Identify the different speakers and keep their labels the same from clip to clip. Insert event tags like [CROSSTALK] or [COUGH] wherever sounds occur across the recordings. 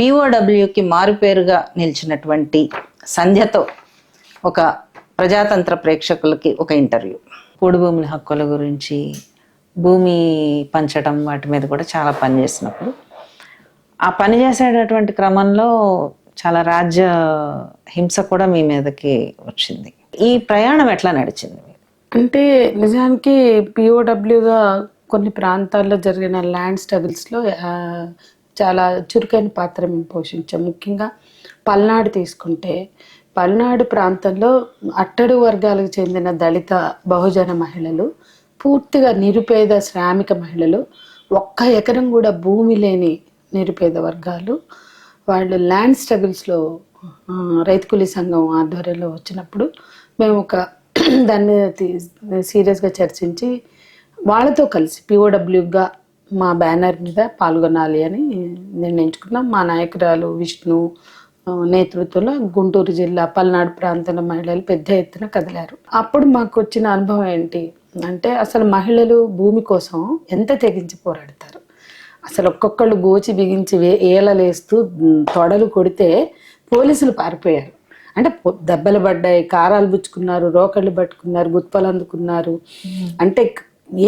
Speaker 1: పిఓడబ్ల్యూకి మారుపేరుగా నిలిచినటువంటి సంధ్యతో ఒక ప్రజాతంత్ర ప్రేక్షకులకి ఒక ఇంటర్వ్యూ. పూడి భూముల హక్కుల గురించి భూమి పంచడం వాటి మీద కూడా చాలా పని చేసినప్పుడు. ఆ పని చేసేటటువంటి క్రమంలో చాలా రాజ్య హింస కూడా మీ మీదకి వచ్చింది. ఈ ప్రయాణం ఎట్లా నడిచింది?
Speaker 2: అంటే నిజానికి పిఓడబ్ల్యూగా కొన్ని ప్రాంతాల్లో జరిగిన ల్యాండ్ స్ట్రగుల్స్లో చాలా చురుకైన పాత్ర మేము పోషించాం. ముఖ్యంగా పల్నాడు తీసుకుంటే పల్నాడు ప్రాంతంలో అట్టడు వర్గాలకు చెందిన దళిత బహుజన మహిళలు పూర్తిగా నిరుపేద శ్రామిక మహిళలు ఒక్క ఎకరం కూడా భూమి లేని నిరుపేద వర్గాలు వాళ్ళు ల్యాండ్ స్ట్రగుల్స్లో ఆ, రైతు కూలీ సంఘం ఆధ్వర్యంలో వచ్చినప్పుడు మేము ఒక దాని మీద తీ- సీరియస్గా చర్చించి వాళ్ళతో కలిసి పిఓడబ్ల్యూగా మా బ్యానర్ మీద పాల్గొనాలి అని నిర్ణయించుకున్నాం. మా నాయకురాలు విష్ణు నేతృత్వంలో గుంటూరు జిల్లా పల్నాడు ప్రాంతంలో మహిళలు పెద్ద ఎత్తున కదిలారు. అప్పుడు మాకు వచ్చిన అనుభవం ఏంటి అంటే అసలు మహిళలు భూమి కోసం ఎంత తెగించి పోరాడతారు? అసలు ఒక్కొక్కళ్ళు గోచి బిగించి వే- ఏలలేస్తూ తొడలు కొడితే పోలీసులు పారిపోయారు. అంటే దెబ్బలు పడ్డాయి కారాలు పుచ్చుకున్నారు రోకళ్ళు పట్టుకున్నారు గుత్పలు అందుకున్నారు. అంటే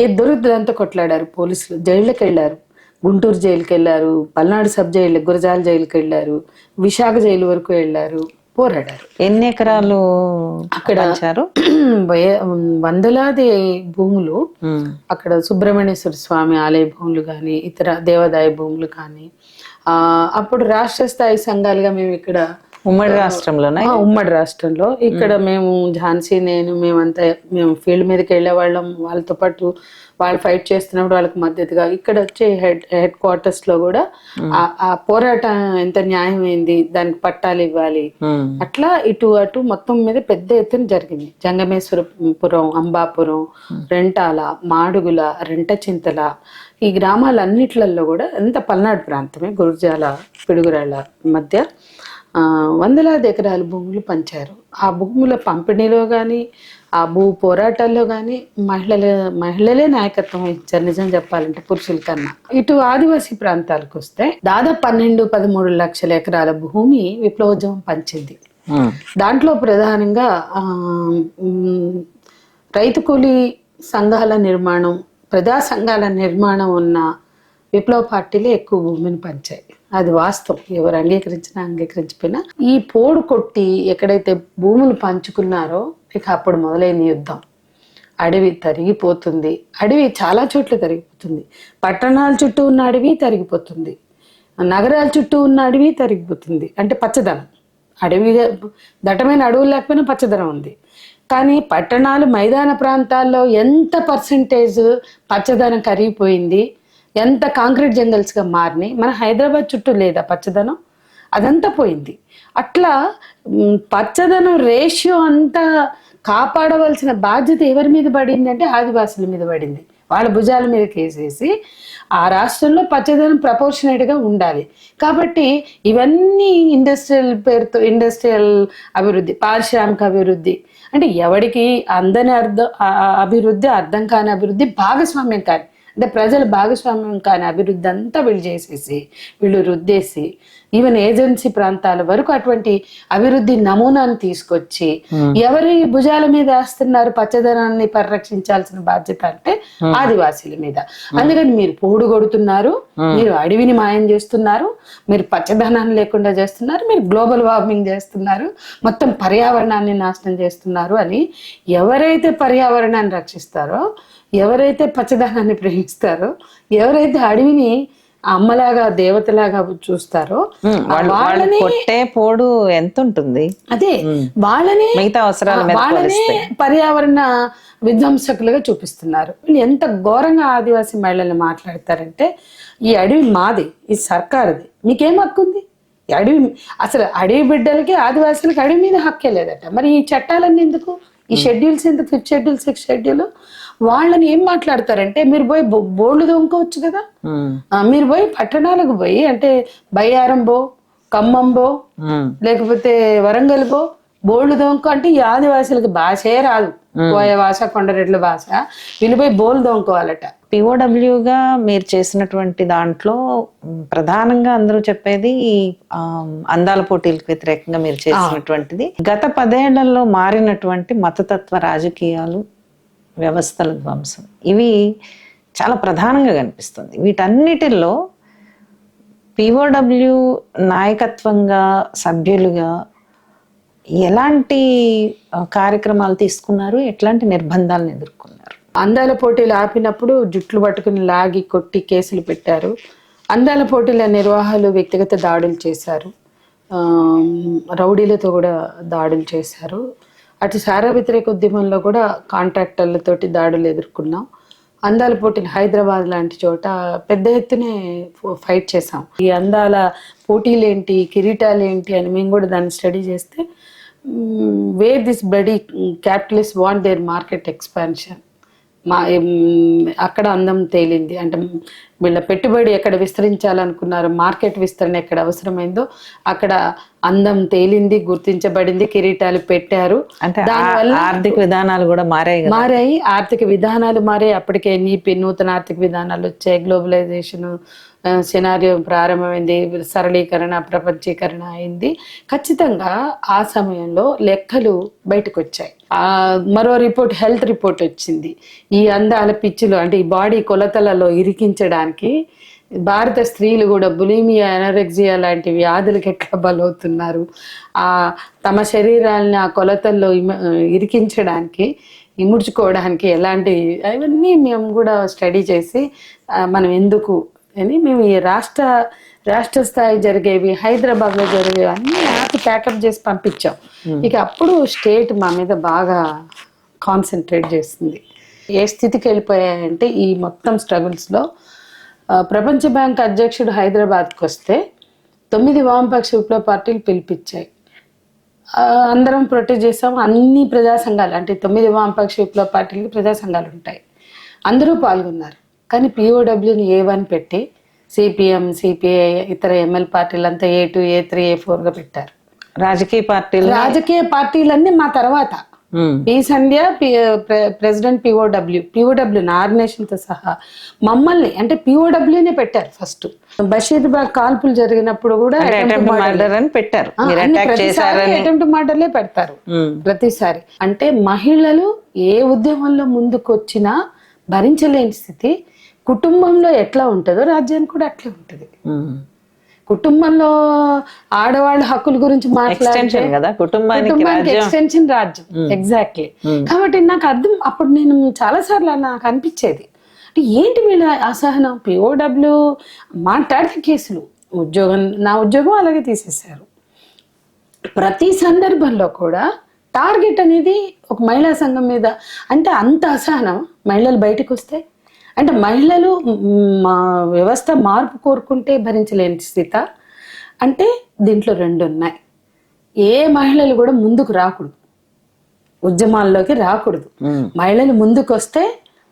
Speaker 2: ఏ దొరుకుతుంది అంతా కొట్లాడారు పోలీసులు. జైళ్ళకి వెళ్ళారు గుంటూరు జైలుకి వెళ్ళారు పల్నాడు సబ్ జైలు గురజాల జైలుకి వెళ్ళారు విశాఖ జైలు వరకు వెళ్ళారు. పోరాడారు.
Speaker 1: ఎన్ని ఎకరాలు
Speaker 2: అక్కడ [CLEARS THROAT] వందలాది భూములు. అక్కడ సుబ్రహ్మణ్యేశ్వర స్వామి ఆలయ భూములు కానీ ఇతర దేవాదాయ భూములు కానీ. అప్పుడు రాష్ట్ర స్థాయి సంఘాలుగా మేము ఇక్కడ
Speaker 1: ఉమ్మడి రాష్ట్రంలోనే
Speaker 2: ఉమ్మడి రాష్ట్రంలో. ఇక్కడ మేము. ఝాన్సీ నేను మేమంతా మేము ఫీల్డ్ మీదకి వెళ్ళే వాళ్ళం. వాళ్ళతో పాటు వాళ్ళు ఫైట్ చేస్తున్నప్పుడు వాళ్ళకి మద్దతుగా ఇక్కడ వచ్చే హెడ్ హెడ్ క్వార్టర్స్లో కూడా ఆ- పోరాటం ఎంత న్యాయమైంది దానికి పట్టాలు ఇవ్వాలి. అట్లా ఇటు అటు మొత్తం మీద పెద్ద ఎత్తున జరిగింది. జంగమేశ్వరపురం అంబాపురం రెంటాల మాడుగుల రెంటచింతల ఈ గ్రామాలన్నిట్లలో కూడా ఎంత పల్నాడు ప్రాంతమే గురుజాల పిడుగురాళ్ళ మధ్య వందలాది ఎకరాల భూములు పంచారు. ఆ భూముల పంపిణీలో కానీ ఆ భూ పోరాటాల్లో కానీ మహిళల మహిళలే నాయకత్వం వహించారు. నిజం చెప్పాలంటే పురుషుల కన్నా. ఇటు ఆదివాసీ ప్రాంతాలకు వస్తే దాదాపు పన్నెండు పదమూడు లక్షల ఎకరాల భూమి విప్లవోద్యమం పంచింది. దాంట్లో ప్రధానంగా రైతు కూలీ సంఘాల నిర్మాణం ప్రజా సంఘాల నిర్మాణం ఉన్న విప్లవ పార్టీలే ఎక్కువ భూమిని పంచాయి. అది వాస్తవం. ఎవరు అంగీకరించినా అంగీకరించకపోయినా ఈ పోడు కొట్టి ఎక్కడైతే భూములు పంచుకున్నారో ఇక అప్పుడు మొదలైన యుద్ధం. అడవి తరిగిపోతుంది. అడవి చాలా చోట్ల తరిగిపోతుంది. పట్టణాల చుట్టూ ఉన్న అడవి తరిగిపోతుంది. నగరాల చుట్టూ ఉన్న అడవి తరిగిపోతుంది. అంటే పచ్చదనం. అడవి దట్టమైన అడవులు లేకపోయినా పచ్చదనం ఉంది. కానీ పట్టణాలు మైదాన ప్రాంతాల్లో ఎంత పర్సంటేజ్ పచ్చదనం కరిగిపోయింది? ఎంత కాంక్రీట్ జంగల్స్గా మారినాయి మన హైదరాబాద్ చుట్టూ లేదా పచ్చదనం? అదంతా పోయింది. అట్లా పచ్చదనం రేషియో అంతా కాపాడవలసిన బాధ్యత ఎవరి మీద పడింది అంటే ఆదివాసుల మీద పడింది. వాళ్ళ భుజాల మీద కేసేసి ఆ రాష్ట్రంలో పచ్చదనం ప్రపోర్షనేట్గా ఉండాలి. కాబట్టి ఇవన్నీ ఇండస్ట్రియల్ పేరుతో ఇండస్ట్రియల్ అభివృద్ధి పారిశ్రామిక అభివృద్ధి. అంటే ఎవడికి అందని అర్థం ఆ- అభివృద్ధి అర్థం కాని అభివృద్ధి భాగస్వామ్యం కాని. అంటే ప్రజల భాగస్వామ్యం కాని అభివృద్ధి అంతా వీళ్ళు చేసేసి వీళ్ళు రుద్దేసి ఈవెన్ ఏజెన్సీ ప్రాంతాల వరకు అటువంటి అభివృద్ధి నమూనాను తీసుకొచ్చి ఎవరి భుజాల మీద వేస్తున్నారు పచ్చదనాన్ని పరిరక్షించాల్సిన బాధ్యత అంటే ఆదివాసీల మీద. అందుకని మీరు పోడు కొడుతున్నారు మీరు అడవిని మాయం చేస్తున్నారు మీరు పచ్చదనాన్ని లేకుండా చేస్తున్నారు మీరు గ్లోబల్ వార్మింగ్ చేస్తున్నారు మొత్తం పర్యావరణాన్ని నాశనం చేస్తున్నారు అని ఎవరైతే పర్యావరణాన్ని రక్షిస్తారో ఎవరైతే పచ్చదనాన్ని ప్రేమిస్తారో ఎవరైతే అడవిని అమ్మలాగా దేవతలాగా చూస్తారో వాళ్ళని
Speaker 1: కొట్టే పోడు ఎంత ఉంటుంది
Speaker 2: అదే వాళ్ళని
Speaker 1: మిగతా అవసరాల
Speaker 2: వాళ్ళని పర్యావరణ విధ్వంసకులుగా చూపిస్తున్నారు. వీళ్ళు ఎంత ఘోరంగా ఆదివాసీ మహిళల్ని మాట్లాడతారంటే ఈ అడవి మాది ఈ సర్కారుది. మీకేం హక్కు ఉంది ఈ అడవి అసలు అడవి బిడ్డలకి ఆదివాసులకి అడవి మీద హక్కే లేదట. మరి ఈ చట్టాలన్నీ ఎందుకు? ఈ షెడ్యూల్స్ ఎందుకు? Fifth schedule six schedule? వాళ్ళని ఏం మాట్లాడతారంటే మీరు పోయి బో- బోర్డు దొంగవచ్చు కదా. మీరు పోయి పట్టణాలకు పోయి అంటే బయ్యారం బో ఖమ్మం బో
Speaker 1: ఉమ్.
Speaker 2: లేకపోతే వరంగల్ పో బోల్డ్ దొంకు అంటే ఈ ఆదివాసులకి భాషే రాదు. కోయ భాష కొండరెడ్ల భాష. వీళ్ళిపోయి బోల్ దొంకోవాలట
Speaker 1: పిఓడబ్ల్యూగా మీరు చేసినటువంటి దాంట్లో ప్రధానంగా అందరూ చెప్పేది ఈ ఆ, అందాల పోటీలకు వ్యతిరేకంగా మీరు చేసినటువంటిది. గత పదేళ్ళలో మారినటువంటి మతతత్వ రాజకీయాలు వ్యవస్థల ధ్వంసం. ఇవి చాలా ప్రధానంగా కనిపిస్తుంది. వీటన్నిటిలో పిఓడబ్ల్యూ నాయకత్వంగా సభ్యులుగా ఎలాంటి కార్యక్రమాలు తీసుకున్నారు? ఎట్లాంటి నిర్బంధాలను ఎదుర్కొన్నారు?
Speaker 2: అందాల పోటీలు ఆపినప్పుడు జుట్లు పట్టుకుని లాగి కొట్టి కేసులు పెట్టారు. అందాల పోటీల నిర్వాహాలు వ్యక్తిగత దాడులు చేశారు. రౌడీలతో కూడా దాడులు చేశారు. అటు శార వ్యతిరేక ఉద్యమంలో కూడా కాంట్రాక్టర్లతోటి దాడులు ఎదుర్కొన్నాం. అందాల పోటీలు హైదరాబాద్ లాంటి చోట పెద్ద ఎత్తునే ఫైట్ చేసాం ఈ అందాల పోటీలేంటి కిరీటాలేంటి కిరీటాలు ఏంటి అని మేము కూడా దాన్ని స్టడీ చేస్తే where this buddy capitalist want their market expansion మా అక్కడ అందం తేలింది. అంటే వీళ్ళ పెట్టుబడి ఎక్కడ విస్తరించాలనుకున్నారు మార్కెట్ విస్తరణ ఎక్కడ అవసరమైందో అక్కడ అందం తేలింది గుర్తించబడింది కిరీటాలు పెట్టారు. దానివల్ల
Speaker 1: ఆర్థిక విధానాలు కూడా మారాయి
Speaker 2: మారాయి. ఆర్థిక విధానాలు మారాయి. అప్పటికే నీపి నూతన ఆర్థిక విధానాలు వచ్చాయి. గ్లోబలైజేషన్ సినారియో ప్రారంభమైంది. సరళీకరణ ప్రపంచీకరణ అయింది. ఖచ్చితంగా ఆ సమయంలో లెక్కలు బయటకు వచ్చాయి ఆ మరో రిపోర్ట్ హెల్త్ రిపోర్ట్ వచ్చింది. ఈ అందాల పిచ్చులు అంటే ఈ బాడీ కొలతలలో ఇరికించడానికి భారత స్త్రీలు కూడా బులిమియా ఎనరెక్సియా లాంటి వ్యాధులకు ఎట్లా బలవుతున్నారు? ఆ తమ శరీరాలని ఆ కొలతల్లో ఇరికించడానికి ఇముడ్చుకోవడానికి ఎలాంటి అవన్నీ మేము కూడా స్టడీ చేసి మనం ఎందుకు అని మేము ఈ రాష్ట్ర రాష్ట్ర స్థాయి జరిగేవి హైదరాబాద్లో జరిగేవి అన్నీ యాప్ ప్యాకప్ చేసి పంపించాం. ఇక అప్పుడు స్టేట్ మా మీద బాగా కాన్సన్ట్రేట్ చేస్తుంది ఏ స్థితికి వెళ్ళిపోయాయంటే ఈ మొత్తం స్ట్రగుల్స్లో ప్రపంచ బ్యాంక్ అధ్యక్షుడు హైదరాబాద్కి వస్తే తొమ్మిది వామపక్ష విప్లవ పార్టీలు పిలిపించాయి. అందరం ప్రొటెస్ట్ చేసాం అన్ని ప్రజా సంఘాలు అంటే తొమ్మిది వామపక్ష విప్లవ పార్టీలకి ప్రజా సంఘాలు ఉంటాయి. అందరూ పాల్గొన్నారు. కానీ పిఓడబ్ల్యూని ఏ వన్ పెట్టి సిపిఎం సిపిఐ ఇతర ML పార్టీలంతా A two A three A ఫోర్గా పెట్టారు.
Speaker 1: రాజకీయ పార్టీలు
Speaker 2: రాజకీయ పార్టీలన్నీ మా తర్వాత. P Sandhya P pre- president POW POW ఆర్గనైజేషన్తో సహా మమ్మల్ని అంటే పిఓడబ్ల్యూనే పెట్టారు ఫస్ట్. బషీర్బాగ్ కాల్పులు జరిగినప్పుడు కూడా
Speaker 1: పెట్టారు.
Speaker 2: అటెంప్ట్ మర్డర్లే పెడతారు.
Speaker 1: ఉమ్,
Speaker 2: ప్రతిసారి. అంటే మహిళలు ఏ ఉద్యమంలో ముందుకు వచ్చినా భరించలేని స్థితి కుటుంబంలో ఎట్లా ఉంటుందో రాజ్యానికి కూడా అట్లే ఉంటుంది.
Speaker 1: ఉమ్.
Speaker 2: కుటుంబంలో ఆడవాళ్ళ హక్కుల గురించి
Speaker 1: ఎక్స్టెన్షన్ కదా? కుటుంబానికి
Speaker 2: ఎక్స్టెన్షన్ రాజ్యం. ఎగ్జాక్ట్లీ కాబట్టి నాకు అర్థం అప్పుడు నేను చాలా సార్లు నాకు అనిపించేది. అంటే ఏంటి వీళ్ళ అసహనం? పిఓడబ్ల్యూ మాట్లాడితే కేసులు. ఉద్యోగం నా ఉద్యోగం అలాగే తీసేశారు. ప్రతి సందర్భంలో కూడా టార్గెట్ అనేది ఒక మహిళా సంఘం మీద అంటే అంత అసహనం మహిళలు బయటకు వస్తే అంటే మహిళలు మ్, వ్యవస్థ మార్పు కోరుకుంటే భరించలేని స్థిత. అంటే దీంట్లో రెండు ఉన్నాయి. ఏ మహిళలు కూడా ముందుకు రాకూడదు. ఉద్యమాల్లోకి రాకూడదు. మహిళలు ముందుకు వస్తే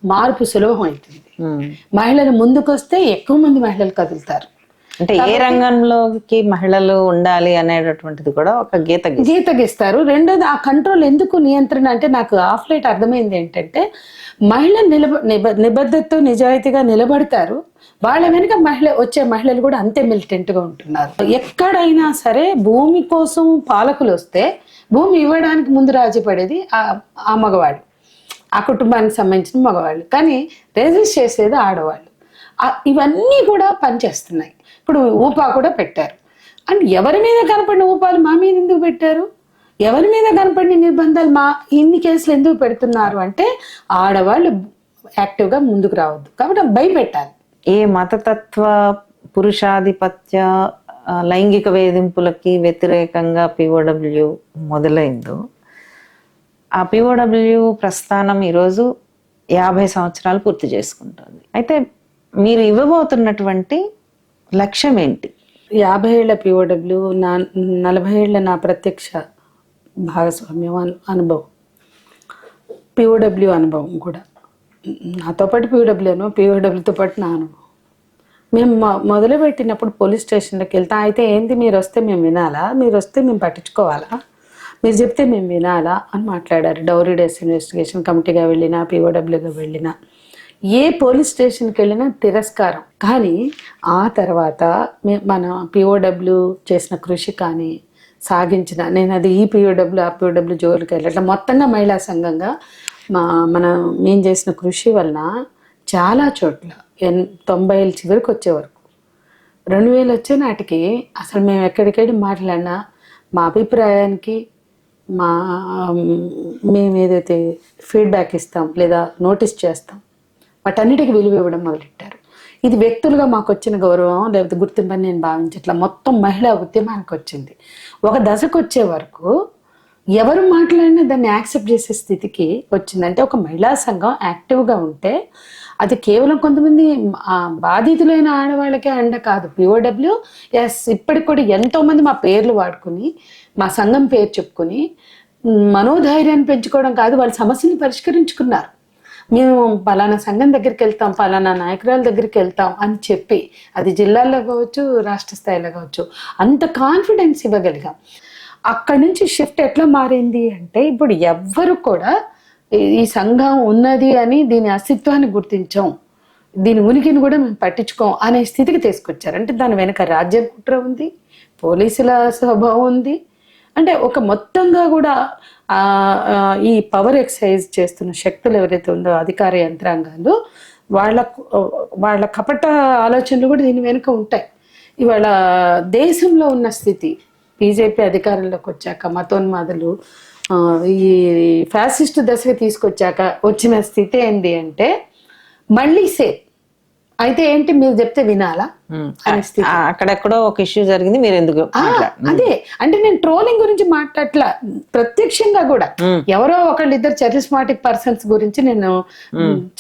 Speaker 2: మార్పు సులభం అవుతుంది. మహిళలు ముందుకు వస్తే ఎక్కువ మంది మహిళలు కదులుతారు.
Speaker 1: అంటే ఏ రంగంలోకి మహిళలు ఉండాలి అనేటటువంటిది కూడా ఒక గీత
Speaker 2: గీత. గీస్తారు రెండోది ఆ కంట్రోల్ ఎందుకు నియంత్రణ అంటే నాకు ఆఫ్ లైట్ అర్థమైంది ఏంటంటే మహిళలు నిలబ నిబ- నిబద్ధతతో నిజాయితీగా నిలబడతారు. వాళ్ళ వెనుక మహిళ వచ్చే మహిళలు కూడా అంతే militant గా ఉంటున్నారు. ఎక్కడైనా సరే భూమి కోసం పాలకులు వస్తే భూమి ఇవ్వడానికి ముందు రాజీ పడేది ఆ ఆ మగవాడు ఆ కుటుంబానికి సంబంధించిన మగవాళ్ళు. కానీ రెజిస్ట్ చేసేది ఆడవాళ్ళు. ఇవన్నీ కూడా పనిచేస్తున్నాయి. ఇప్పుడు ఊపా కూడా పెట్టారు. అండ్ ఎవరి మీద కనపడిన ఊపాలు మా మీద ఎందుకు పెట్టారు? ఎవరి మీద కనపడిన నిర్బంధాలు మా ఇన్ని కేసులు ఎందుకు పెడుతున్నారు అంటే ఆడవాళ్ళు యాక్టివ్గా ముందుకు రావద్దు. కాబట్టి భయపెట్టాలి.
Speaker 1: ఏ మతతత్వ పురుషాధిపత్య లైంగిక వేధింపులకి వ్యతిరేకంగా పిఓడబ్ల్యూ మొదలైందో ఆ పిఓడబ్ల్యూ ప్రస్థానం ఈరోజు యాభై సంవత్సరాలు పూర్తి చేసుకుంటుంది. అయితే మీరు ఇవ్వబోతున్నటువంటి లక్ష్యం ఏంటి
Speaker 2: యాభై ఏళ్ళ పిఓడబ్ల్యూ నా నలభై ఏళ్ళ నా ప్రత్యక్ష భాగస్వామ్యం అను- అనుభవం. పిఓడబ్ల్యూ అనుభవం కూడా. నాతో పాటు పిఓడబ్ల్యూ అనుభవం పిఓడబ్ల్యూతో పాటు నా అనుభవం. మేము మొదలుపెట్టినప్పుడు పోలీస్ స్టేషన్లోకి వెళ్తాం అయితే ఏంది మీరు వస్తే మేము వినాలా? మీరు వస్తే మేము పట్టించుకోవాలా? మీరు చెప్తే మేము వినాలా? అని మాట్లాడారు. డౌరీ డేస్ ఇన్వెస్టిగేషన్ కమిటీగా వెళ్ళినా పిఓడబ్ల్యూగా వెళ్ళినా. ఏ పోలీస్ స్టేషన్కి వెళ్ళినా తిరస్కారం. కానీ ఆ తర్వాత మే- మన పిఓడబ్ల్యూ చేసిన కృషి కానీ సాగించిన నేను అది ఈ పిఓడబ్ల్యూ ఆ పిఓడబ్ల్యూ జోలికి వెళ్ళట్లా. మొత్తంగా మహిళా సంఘంగా మా మనం మేము చేసిన కృషి వలన చాలా చోట్ల ఎన్ తొంభై ఏళ్ళ చివరికి వచ్చే వరకు. రెండు వేలు వచ్చే నాటికి అసలు మేము ఎక్కడికెళ్ళి మాట్లాడినా మా అభిప్రాయానికి మా మేము ఏదైతే ఫీడ్బ్యాక్ ఇస్తాం లేదా నోటీస్ చేస్తాం వాటన్నిటికీ విలువ ఇవ్వడం మొదలెట్టారు. ఇది వ్యక్తులుగా మాకు వచ్చిన గౌరవం లేకపోతే గుర్తింపని నేను భావించట్లా. మొత్తం మహిళా ఉద్యమానికి వచ్చింది. ఒక దశకు వచ్చే వరకు ఎవరు మాట్లాడినా దాన్ని యాక్సెప్ట్ చేసే స్థితికి వచ్చిందంటే ఒక మహిళా సంఘం యాక్టివ్గా ఉంటే అది కేవలం కొంతమంది ఆ, బాధితులైన ఆడవాళ్ళకే అండ కాదు. పిఓడబ్ల్యూ ఎస్ ఇప్పటికి కూడా ఎంతోమంది మా పేర్లు వాడుకుని మా సంఘం పేరు చెప్పుకొని మనోధైర్యాన్ని పెంచుకోవడం కాదు వాళ్ళ సమస్యని పరిష్కరించుకున్నారు. మేము పలానా సంఘం దగ్గరికి వెళ్తాం పలానా నాయకురాల దగ్గరికి వెళ్తాం అని చెప్పి అది జిల్లాల్లో కావచ్చు రాష్ట్ర స్థాయిలో కావచ్చు అంత కాన్ఫిడెన్స్ ఇవ్వగలిగాం. అక్కడి నుంచి షిఫ్ట్ ఎట్లా మారింది అంటే ఇప్పుడు ఎవ్వరు కూడా ఈ- సంఘం ఉన్నది అని దీని అస్తిత్వాన్ని గుర్తించాం దీని ఉనికిని కూడా మేము పట్టించుకోం అనే స్థితికి తీసుకొచ్చారు. అంటే దాని వెనక రాజ్యం కుట్ర ఉంది పోలీసుల స్వభావం ఉంది. అంటే ఒక మొత్తంగా కూడా ఈ పవర్ ఎక్సర్సైజ్ చేస్తున్న శక్తులు ఎవరైతే ఉందో అధికార యంత్రాంగాలు వాళ్ళ వాళ్ళ కపట ఆలోచనలు కూడా దీని వెనుక ఉంటాయి. ఇవాళ దేశంలో ఉన్న స్థితి బీజేపీ అధికారంలోకి వచ్చాక మతోన్మాదులు ఈ ఫ్యాసిస్ట్ దశకు తీసుకొచ్చాక వచ్చిన స్థితి ఏంటి అంటే మళ్ళీ సేమ్. అయితే ఏంటి మీరు చెప్తే వినాలా?
Speaker 1: అక్కడెక్కడో ఒక ఇష్యూ జరిగింది మీరు ఎందుకు
Speaker 2: అదే. అంటే నేను ట్రోలింగ్ గురించి మాట్లాడట్లా ప్రత్యక్షంగా కూడా. ఎవరో ఒకళ్ళు ఇద్దరు చరిస్మాటిక్ పర్సన్స్ గురించి నేను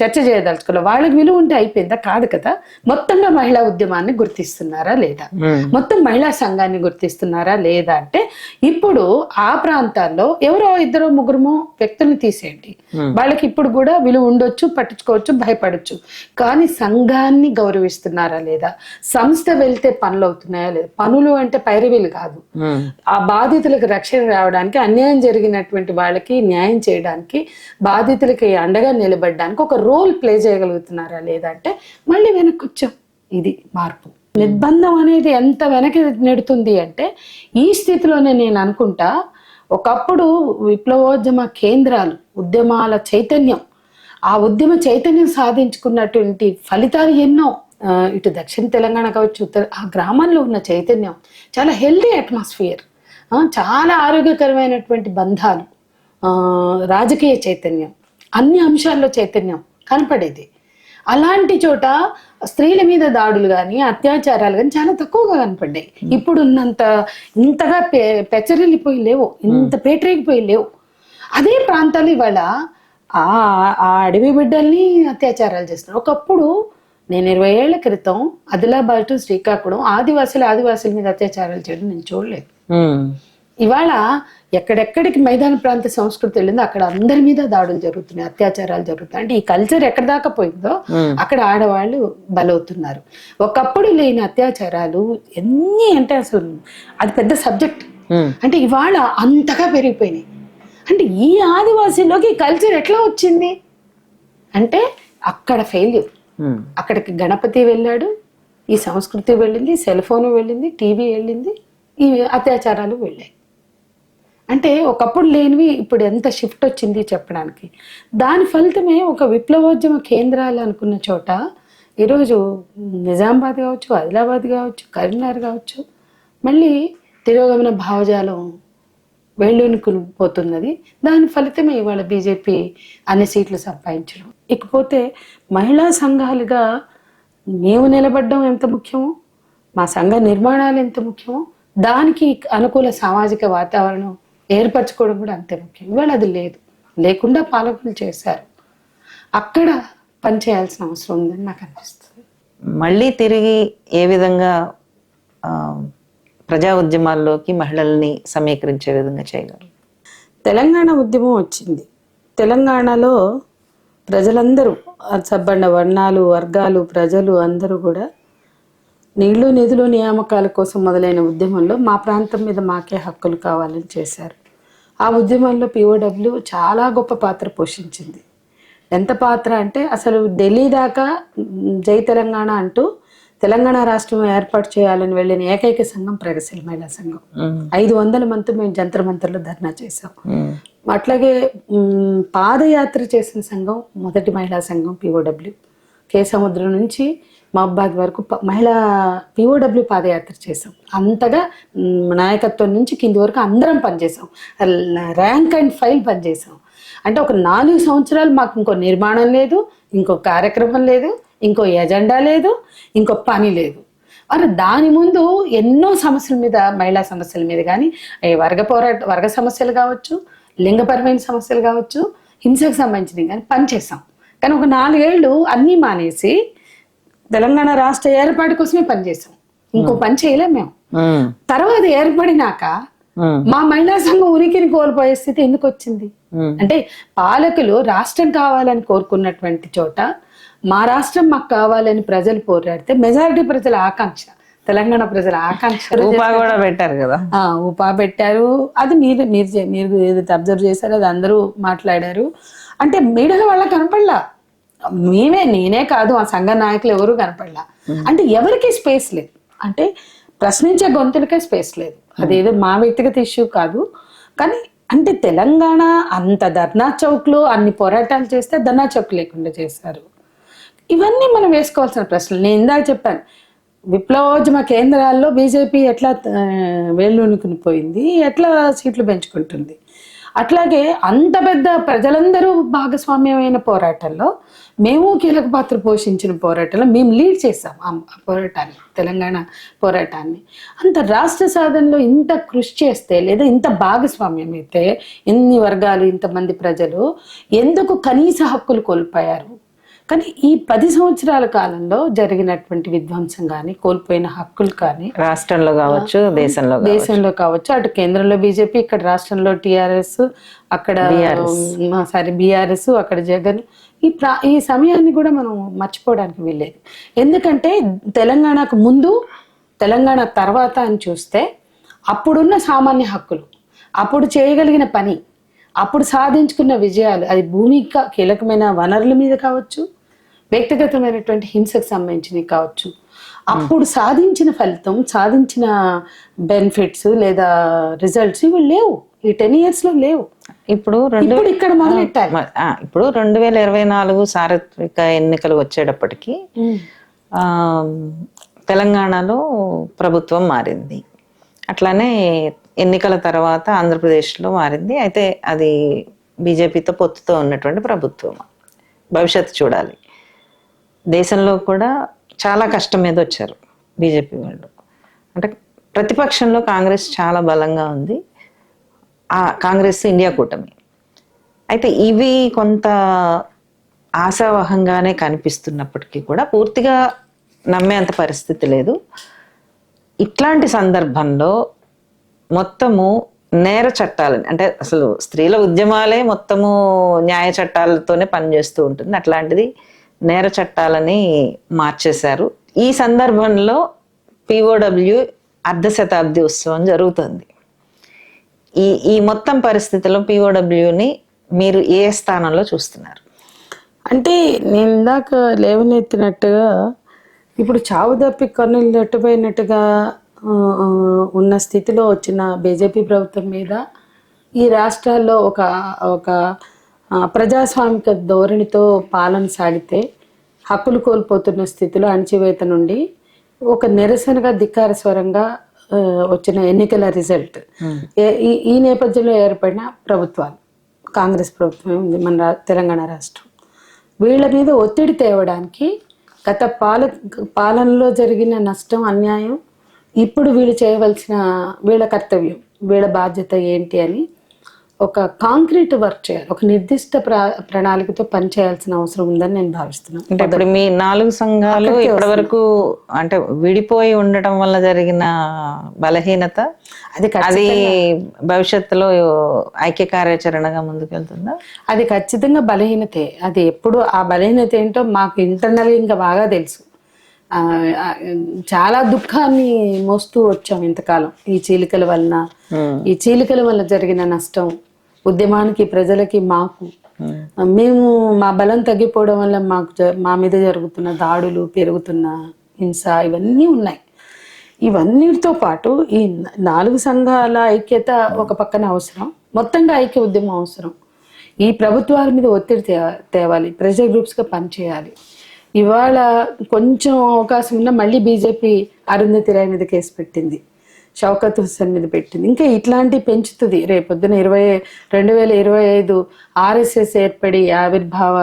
Speaker 2: చర్చ చేయదలుచుకోలే. వాళ్ళకి విలువ ఉంటే అయిపోయిందా? కాదు కదా. మొత్తంగా మహిళా ఉద్యమాన్ని గుర్తిస్తున్నారా లేదా. మొత్తం మహిళా సంఘాన్ని గుర్తిస్తున్నారా లేదా అంటే ఇప్పుడు ఆ ప్రాంతాల్లో ఎవరో ఇద్దరు ముగ్గురు వ్యక్తుల్ని తీసేయండి. వాళ్ళకి ఇప్పుడు కూడా విలువ ఉండొచ్చు పట్టించుకోవచ్చు భయపడొచ్చు. కానీ సంఘాన్ని గౌరవిస్తున్నారా లేదా? సంస్థ వెళ్తే పనులు అవుతున్నాయా లేదా? పనులు అంటే పైరవీలు కాదు. ఆ. బాధితులకు రక్షణ రావడానికి అన్యాయం జరిగినటువంటి వాళ్ళకి న్యాయం చేయడానికి బాధితులకి అండగా నిలబడడానికి ఒక రోల్ ప్లే చేయగలుగుతున్నారా లేదా అంటే మళ్ళీ వెనక్కి వచ్చాం. ఇది మార్పు. నిర్బంధం అనేది ఎంత వెనక్కి నెడుతుంది అంటే ఈ స్థితిలోనే నేను అనుకుంటా ఒకప్పుడు విప్లవోద్యమ కేంద్రాలు ఉద్యమాల చైతన్యం ఆ ఉద్యమ చైతన్యం సాధించుకున్నటువంటి ఫలితాలు ఎన్నో. ఇటు దక్షిణ తెలంగాణ కావచ్చు ఉత్తర ఆ గ్రామాల్లో ఉన్న చైతన్యం చాలా హెల్దీ అట్మాస్ఫియర్ చాలా ఆరోగ్యకరమైనటువంటి బంధాలు ఆ, రాజకీయ చైతన్యం అన్ని అంశాల్లో చైతన్యం కనపడేది. అలాంటి చోట స్త్రీల మీద దాడులు కానీ అత్యాచారాలు కానీ చాలా తక్కువగా కనపడ్డాయి. ఇప్పుడు ఉన్నంత ఇంతగా పె పెచ్చరిల్లిపోయి లేవు ఇంత పేటరేగిపోయి లేవు. అదే ప్రాంతాలు ఇవాళ ఆ ఆ అడవి బిడ్డల్ని అత్యాచారాలు చేస్తున్నారు. ఒకప్పుడు నేను ఇరవై ఏళ్ళ క్రితం ఆదిలాబాద్ శ్రీకాకుళం ఆదివాసులు ఆదివాసుల మీద అత్యాచారాలు చేయడం నేను చూడలేదు. ఇవాళ ఎక్కడెక్కడికి మైదాన ప్రాంత సంస్కృతి వెళ్ళిందో అక్కడ అందరి మీద దాడులు జరుగుతున్నాయి అత్యాచారాలు జరుగుతున్నాయి. అంటే ఈ కల్చర్ ఎక్కడ దాకా పోయిందో అక్కడ ఆడవాళ్ళు బలవుతున్నారు. ఒకప్పుడు లేని అత్యాచారాలు ఎన్ని అంటే అసలు అది పెద్ద సబ్జెక్ట్. అంటే ఇవాళ అంతగా పెరిగిపోయినాయి. అంటే ఈ ఆదివాసీలోకి ఈ కల్చర్ ఎట్లా వచ్చింది? అంటే అక్కడ ఫెయిల్యూర్. అక్కడికి గణపతి వెళ్ళాడు ఈ సంస్కృతి వెళ్ళింది సెల్ ఫోన్ వెళ్ళింది టీవీ వెళ్ళింది ఈ అత్యాచారాలు వెళ్ళాయి. అంటే ఒకప్పుడు లేనివి ఇప్పుడు ఎంత షిఫ్ట్ వచ్చింది చెప్పడానికి. దాని ఫలితమే ఒక విప్లవోద్యమ కేంద్రాలు అనుకున్న చోట ఈరోజు నిజామాబాద్ కావచ్చు ఆదిలాబాద్ కావచ్చు కరీంనగర్ కావచ్చు మళ్ళీ తిరోగమన భావజాలం వెళ్ళునుకుని పోతున్నది దాని ఫలితమే ఇవాళ బీజేపీ అన్ని సీట్లు సంపాదించడం. ఇకపోతే మహిళా సంఘాలుగా మేము నిలబడడం ఎంత ముఖ్యమో మా సంఘ నిర్మాణాలు ఎంత ముఖ్యమో దానికి అనుకూల సామాజిక వాతావరణం ఏర్పరచుకోవడం కూడా అంతే ముఖ్యం. ఇవాళ అది లేదు. లేకుండా పాలకులు చేశారు. అక్కడ పనిచేయాల్సిన అవసరం ఉందని నాకు అనిపిస్తుంది.
Speaker 1: మళ్ళీ తిరిగి ఏ విధంగా ప్రజా ఉద్యమాల్లోకి మహిళల్ని సమీకరించే విధంగా చేయగలరు.
Speaker 2: తెలంగాణ ఉద్యమం వచ్చింది. తెలంగాణలో ప్రజలందరూ సబ్బండ వర్ణాలు వర్గాలు ప్రజలు అందరూ కూడా నీళ్ళు నిధులు నియామకాల కోసం మొదలైన ఉద్యమంలో మా ప్రాంతం మీద మాకే హక్కులు కావాలని చేశారు. ఆ ఉద్యమంలో పిఓడబ్ల్యూ చాలా గొప్ప పాత్ర పోషించింది. ఎంత పాత్ర అంటే అసలు ఢిల్లీ దాకా జై తెలంగాణ అంటూ తెలంగాణ రాష్ట్రం ఏర్పాటు చేయాలని వెళ్ళిన ఏకైక సంఘం ప్రగతిశీల మహిళా సంఘం. ఐదు వందల మంది మేము జంతర్ మంతర్లో ధర్నా చేసాం అట్లాగే పాదయాత్ర చేసిన సంఘం మొదటి మహిళా సంఘం పిఓడబ్ల్యూ. కే సముద్రం నుంచి మహబాద్ వరకు మహిళా పిఓడబ్ల్యూ పాదయాత్ర చేసాం అంతగా నాయకత్వం నుంచి కింది వరకు అందరం పనిచేసాం ర్యాంక్ అండ్ ఫైల్ పనిచేసాం అంటే ఒక నాలుగు సంవత్సరాలు మాకు ఇంకో నిర్మాణం లేదు ఇంకో కార్యక్రమం లేదు. ఇంకో ఎజెండా లేదు ఇంకో పని లేదు. మరి దాని ముందు ఎన్నో సమస్యల మీద మహిళా సమస్యల మీద కానీ ఏ వర్గ పోరాట వర్గ సమస్యలు కావచ్చు లింగపరమైన సమస్యలు కావచ్చు హింసకు సంబంధించినవి కానీ పనిచేసాం కానీ ఒక నాలుగేళ్ళు అన్నీ మానేసి తెలంగాణ రాష్ట్ర ఏర్పాటు కోసమే పనిచేసాం ఇంకో పని చేయలేం మేము. తర్వాత ఏర్పడినాక మా మహిళా సంఘం ఉనికిని కోల్పోయే స్థితి ఎందుకు వచ్చింది. అంటే పాలకులు రాష్ట్రం కావాలని కోరుకున్నటువంటి చోట మా రాష్ట్రం మాకు కావాలని ప్రజలు పోరాడితే మెజారిటీ ప్రజల ఆకాంక్ష తెలంగాణ ప్రజల ఆకాంక్ష.
Speaker 1: కూడా పెట్టారు కదా?
Speaker 2: ఆ, ఉపా పెట్టారు. అది మీరు మీరు మీరు ఏదైతే అబ్జర్వ్ చేశారో అది అందరూ మాట్లాడారు. అంటే మీడియాలో వాళ్ళ కనపడలా? మేమే నేనే కాదు ఆ సంఘ నాయకులు ఎవరు కనపడలా? అంటే ఎవరికి స్పేస్ లేదు. అంటే ప్రశ్నించే గొంతులకే స్పేస్ లేదు. అదేదో మా వ్యక్తిగత ఇష్యూ కాదు. కానీ అంటే తెలంగాణ అంత ధర్నా చౌక్లో అన్ని పోరాటాలు చేస్తే ధర్నా చౌక్ లేకుండా చేశారు. ఇవన్నీ మనం వేసుకోవాల్సిన ప్రశ్నలు. నేను ఇందాక చెప్పాను విప్లవోద్యమ కేంద్రాల్లో బీజేపీ ఎట్లా వేళ్ళూనుకుని పోయింది ఎట్లా సీట్లు పెంచుకుంటుంది. అట్లాగే అంత పెద్ద ప్రజలందరూ భాగస్వామ్యమైన పోరాటంలో మేము కీలక పాత్ర పోషించిన పోరాటంలో మేము లీడ్ చేసాం ఆ పోరాటాన్ని తెలంగాణ పోరాటాన్ని. అంత రాష్ట్ర సాధనలో ఇంత కృషి చేస్తే లేదా ఇంత భాగస్వామ్యం అయితే ఎన్ని వర్గాలు ఇంతమంది ప్రజలు ఎందుకు కనీస హక్కులు కోల్పోయారు? కానీ ఈ పది సంవత్సరాల కాలంలో జరిగినటువంటి విధ్వంసం కానీ కోల్పోయిన హక్కులు కానీ
Speaker 1: రాష్ట్రంలో కావచ్చు దేశంలో.
Speaker 2: దేశంలో కావచ్చు అటు కేంద్రంలో బీజేపీ ఇక్కడ రాష్ట్రంలో టిఆర్ఎస్ అక్కడ సారీ బీఆర్ఎస్ అక్కడ జగన్. ఈ ప్రా ఈ సమయాన్ని కూడా మనం మర్చిపోవడానికి వీల్లేదు. ఎందుకంటే తెలంగాణకు ముందు తెలంగాణ తర్వాత అని చూస్తే అప్పుడున్న సామాన్య హక్కులు అప్పుడు చేయగలిగిన పని అప్పుడు సాధించుకున్న విజయాలు అది భూమిక కీలకమైన వనరుల మీద కావచ్చు వ్యక్తిగతమైనటువంటి హింసకు సంబంధించినవి కావచ్చు. అప్పుడు సాధించిన ఫలితం సాధించిన బెనిఫిట్స్ లేదా రిజల్ట్స్ ఇవి లేవు. ఈ టెన్ ఇయర్స్లో లేవు.
Speaker 1: ఇప్పుడు రెండు
Speaker 2: ఇక్కడ మొదలెట్టాలి?
Speaker 1: ఇప్పుడు రెండు వేల ఇరవై నాలుగు సార్వత్రిక ఎన్నికలు వచ్చేటప్పటికి తెలంగాణలో ప్రభుత్వం మారింది. అట్లానే ఎన్నికల తర్వాత ఆంధ్రప్రదేశ్లో మారింది. అయితే అది బీజేపీతో పొత్తుతో ఉన్నటువంటి ప్రభుత్వం. భవిష్యత్తు చూడాలి. దేశంలో కూడా చాలా కష్టం మీద వచ్చారు బీజేపీ వాళ్ళు. అంటే ప్రతిపక్షంలో కాంగ్రెస్ చాలా బలంగా ఉంది. ఆ కాంగ్రెస్ ఇండియా కూటమి. అయితే ఇవి కొంత ఆశావహంగానే కనిపిస్తున్నప్పటికీ కూడా పూర్తిగా నమ్మేంత పరిస్థితి లేదు. ఇట్లాంటి సందర్భంలో మొత్తము నేర చట్టాలని అంటే అసలు స్త్రీల ఉద్యమాలే మొత్తము న్యాయ చట్టాలతోనే పనిచేస్తూ ఉంటుంది. అట్లాంటిది నేర చట్టాలని మార్చేశారు. ఈ సందర్భంలో పిఓడబ్ల్యూ అర్ధ శతాబ్ది ఉత్సవం జరుగుతుంది. ఈ ఈ మొత్తం పరిస్థితిలో పిఓడబ్ల్యూని మీరు ఏ స్థానంలో చూస్తున్నారు?
Speaker 2: అంటే నేను ఇందాక లేవనెత్తినట్టుగా ఇప్పుడు చావు తప్పి కన్నులు నెట్టుపోయినట్టుగా ఉన్న స్థితిలో వచ్చిన బీజేపీ ప్రభుత్వం మీద ఈ రాష్ట్రాల్లో ఒక ఒక ప్రజాస్వామిక ధోరణితో పాలన సాగితే హక్కులు కోల్పోతున్న స్థితిలో అణచివేత నుండి ఒక నిరసనగా ధిక్కార స్వరంగా వచ్చిన ఎన్నికల రిజల్ట్. ఏ- ఈ నేపథ్యంలో ఏర్పడిన ప్రభుత్వాలు కాంగ్రెస్ ప్రభుత్వం ఉంది మన రా- తెలంగాణ రాష్ట్రం. వీళ్ళ మీద ఒత్తిడి తేవడానికి గత పాల పాలనలో జరిగిన నష్టం అన్యాయం ఇప్పుడు వీళ్ళు చేయవలసిన వీళ్ళ కర్తవ్యం వీళ్ళ బాధ్యత ఏంటి అని ఒక కాంక్రీట్ వర్క్ చేయాలి. ఒక నిర్దిష్ట ప్ర ప్రణాళికతో పనిచేయాల్సిన అవసరం ఉందని నేను భావిస్తున్నాను.
Speaker 1: అంటే ఇప్పుడు మీ నాలుగు సంఘాలు ఇప్పటి వరకు అంటే విడిపోయి ఉండటం వల్ల జరిగిన బలహీనత
Speaker 2: అది
Speaker 1: అది భవిష్యత్తులో ఐక్య కార్యాచరణగా ముందుకెళ్తుందా?
Speaker 2: అది ఖచ్చితంగా బలహీనతే. అది ఎప్పుడు ఆ బలహీనత ఏంటో మాకు ఇంటర్నల్గా ఇంకా బాగా తెలుసు. చాలా దుఃఖాన్ని మోస్తూ వచ్చాం ఇంతకాలం. ఈ చీలికల వలన ఈ చీలికల వల్ల జరిగిన నష్టం ఉద్యమానికి ప్రజలకి మాకు. మేము మా బలం తగ్గిపోవడం వల్ల మాకు మా మీద జరుగుతున్న దాడులు పెరుగుతున్న హింస ఇవన్నీ ఉన్నాయి. ఇవన్నిటితో పాటు ఈ నాలుగు సంఘాల ఐక్యత ఒక పక్కన అవసరం. మొత్తంగా ఐక్య ఉద్యమం అవసరం. ఈ ప్రభుత్వాల మీద ఒత్తిడి తేవాలి. ప్రెషర్ గ్రూప్స్గా పనిచేయాలి. ఇవాళ కొంచెం అవకాశం ఉన్నా మళ్ళీ బీజేపీ అరుంధతి రాయ్ మీద కేసు పెట్టింది. షౌకత్ హుస్సేన్ మీద పెట్టింది. ఇంకా ఇట్లాంటి పెంచుతుంది. రేపొద్దున ఇరవై రెండు వేల ఇరవై ఐదు ఆర్ఎస్ఎస్ ఏర్పడి ఆవిర్భావ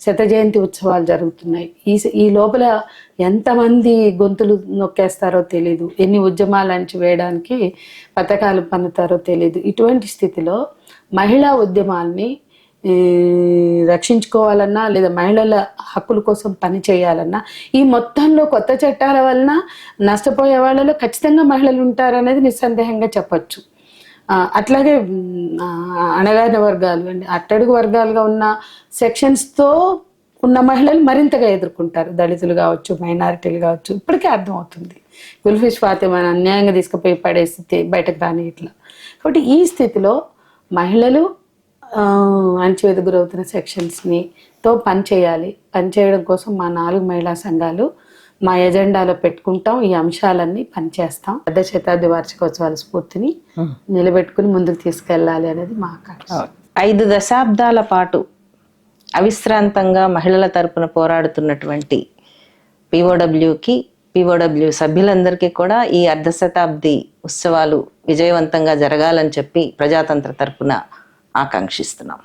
Speaker 2: శత జయంతి ఉత్సవాలు జరుగుతున్నాయి. ఈ స- ఈ లోపల ఎంతమంది గొంతులు నొక్కేస్తారో తెలీదు. ఎన్ని ఉద్యమాలు అంచి వేయడానికి పథకాలు పన్నుతారో తెలీదు. ఇటువంటి స్థితిలో మహిళా ఉద్యమాల్ని రక్షించుకోవాలన్నా లేదా మహిళల హక్కుల కోసం పని చేయాలన్నా ఈ మొత్తంలో కొత్త చట్టాల వలన నష్టపోయే వాళ్ళలో ఖచ్చితంగా మహిళలు ఉంటారనేది నిస్సందేహంగా చెప్పచ్చు. అట్లాగే అణగారిన వర్గాలు అండి అట్టడుగు వర్గాలుగా ఉన్న సెక్షన్స్తో ఉన్న మహిళలు మరింతగా ఎదుర్కొంటారు. దళితులు కావచ్చు మైనారిటీలు కావచ్చు ఇప్పటికే అర్థమవుతుంది. గుల్ఫిష్ ఫాతిమాని అన్యాయంగా తీసుకుపోయి పడేసి బయటకు రాని ఇట్లా కాబట్టి ఈ స్థితిలో మహిళలు అణచివేత గురవుతున్న సెక్షన్స్ని తో పని చేయాలి. పని చేయడం కోసం మా నాలుగు మహిళా సంఘాలు మా ఎజెండాలో పెట్టుకుంటాం. ఈ అంశాలన్నీ పనిచేస్తాం పెద్ద శతాబ్ది వార్షికోత్సవాల స్ఫూర్తిని నిలబెట్టుకుని ముందుకు తీసుకెళ్ళాలి అనేది మా ఆకాంక్ష.
Speaker 1: ఐదు దశాబ్దాల పాటు అవిశ్రాంతంగా మహిళల తరపున పోరాడుతున్నటువంటి పిఓడబ్ల్యూకి పిఓడబ్ల్యూ సభ్యులందరికీ కూడా ఈ అర్ధ శతాబ్ది ఉత్సవాలు విజయవంతంగా జరగాలని చెప్పి ప్రజాతంత్ర తరపున ఆకాంక్షిస్తున్నాం.